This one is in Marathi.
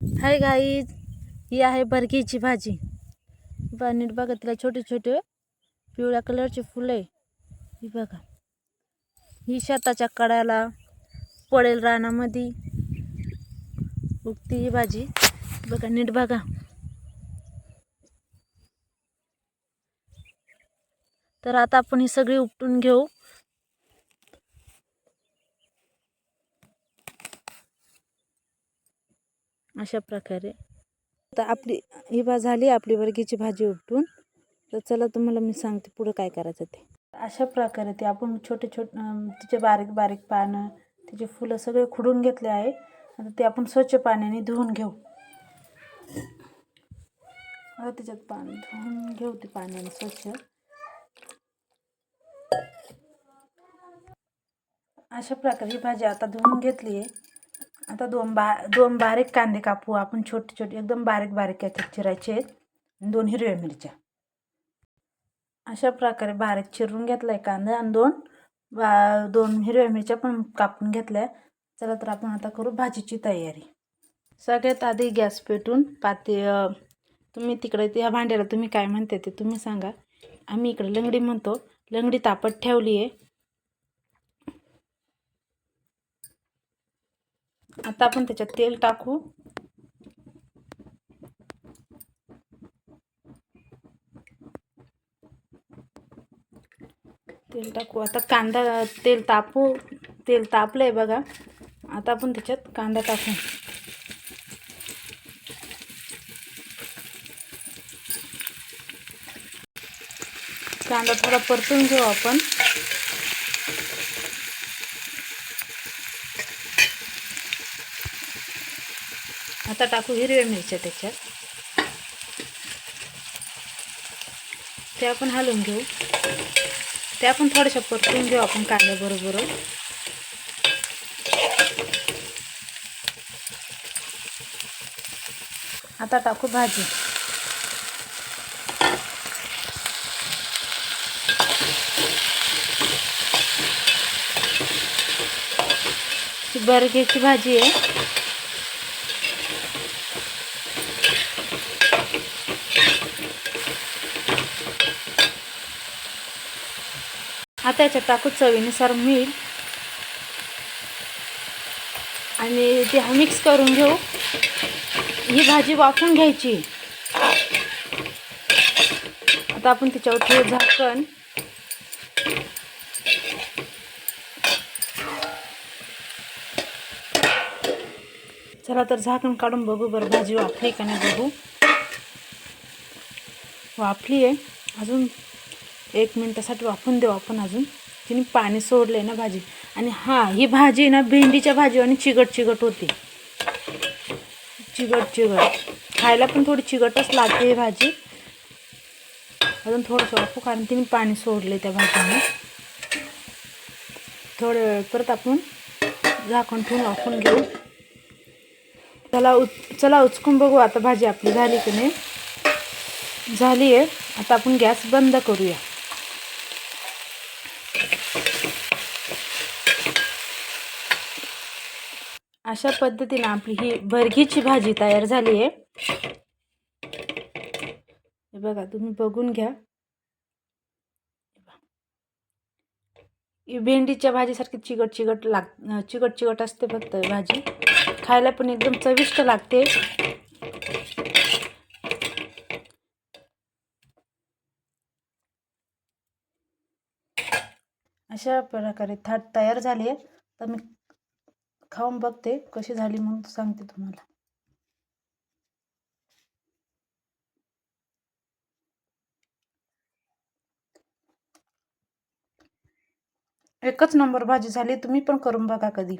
हाय गाईज ही आहे बरगीची भाजी. बा नीट बघा तिला छोटे छोटे पिवळ्या कलरचे फुलं आहे. ही बघा. ही शेताच्या कड्याला पडेल रानामध्ये उगती ही भाजी. बघा नीट बघा. तर आता आपण ही सगळी उपटून घेऊ. अशा प्रकारे. तर आपली ही बा झाली आपली वर्गीची भाजी उपटून तर चला तुम्हाला मी सांगते पुढं काय करायचं ते. अशा प्रकारे ते आपण छोटे छोटे तिचे बारीक बारीक पानं तिचे फुलं सगळे खुडून घेतले आहे. आता ते आपण स्वच्छ पाण्याने धुवून घेऊ. आता त्याच्यात पाणी धुवून घेऊ ते पाण्याने स्वच्छ. अशा प्रकारे ही भाजी आता धुवून घेतली आहे. आता दोन बा दोन बारीक कांदे कापू. आपण छोटे छोटे एकदम बारीक बारीक याच्यात चिरायचे आहेत. आणि दोन हिरव्या मिरच्या. अशा प्रकारे बारीक चिरून घेतला आहे कांदा आणि दोन बा दोन हिरव्या मिरच्या पण कापून घेतल्या. चला तर आपण आता करू भाजीची तयारी. सगळ्यात आधी गॅस पेटून पाती तुम्ही तिकडे त्या भांड्याला तुम्ही काय म्हणते ते तुम्ही सांगा. आम्ही इकडे लंगडी म्हणतो. लंगडी तापत ठेवली आहे आता आपण त्याच्यात तेल टाकू. तेल टाकू. आता कांदा तेल तापू तेल तापलंय बघा. आता आपण त्याच्यात कांदा टाकू. कांदा थोडा परतून घेऊ आपण. आता टाकू हिरव्या मिरच्या त्याच्यात. ते आपण हलवून घेऊ. ते आपण थोड्याशा परतून घेऊ आपण कांद्याबरोबर. आता टाकू भाजी. ही बर्गेची भाजी आहे. आता याच्यात टाकू चवीनुसार मीठ आणि ते मिक्स करून घेऊ. ही भाजी वाफून घ्यायची. आता आपण त्याच्यावर ठेवू झाकण. चला तर झाकण काढून बघू बरं भाजी वाफली का नाही बघू. वाफली आहे. अजून एक मिनटासाठी वाफून देऊ आपण अजून. तिने पाणी सोडलं आहे ना भाजी. आणि हां ही भाजी ना भेंडीच्या भाजी आणि चिगट चिगट होती. चिगट चिगट. खायला पण थोडी चिगटच लागते ही भाजी. अजून थोडंसं वापू कारण तिने पाणी सोडले त्या भाजीने. थोड्या वेळ परत आपण झाकण ठेवून वाफून घेऊ. चला उच चला उचकून बघू आता भाजी आपली झाली की नाही. झाली आहे. आता आपण गॅस बंद करूया. अशा पद्धतीने आपली ही भरगीची भाजी तयार झाली आहे. हे बघा तुम्ही बघून घ्या. भेंडीच्या भाजीसारखी चिकट चिकट लाग चिकट चिकट असते फक्त भाजी. खायला पण एकदम चविष्ट लागते. अशा प्रकारे थाट तयार झाली आहे. तर मी खाऊन बघते कशी झाली मग सांगते तुम्हाला. एकच नंबर भाजी झाली तुम्ही पण करून बघा कधी.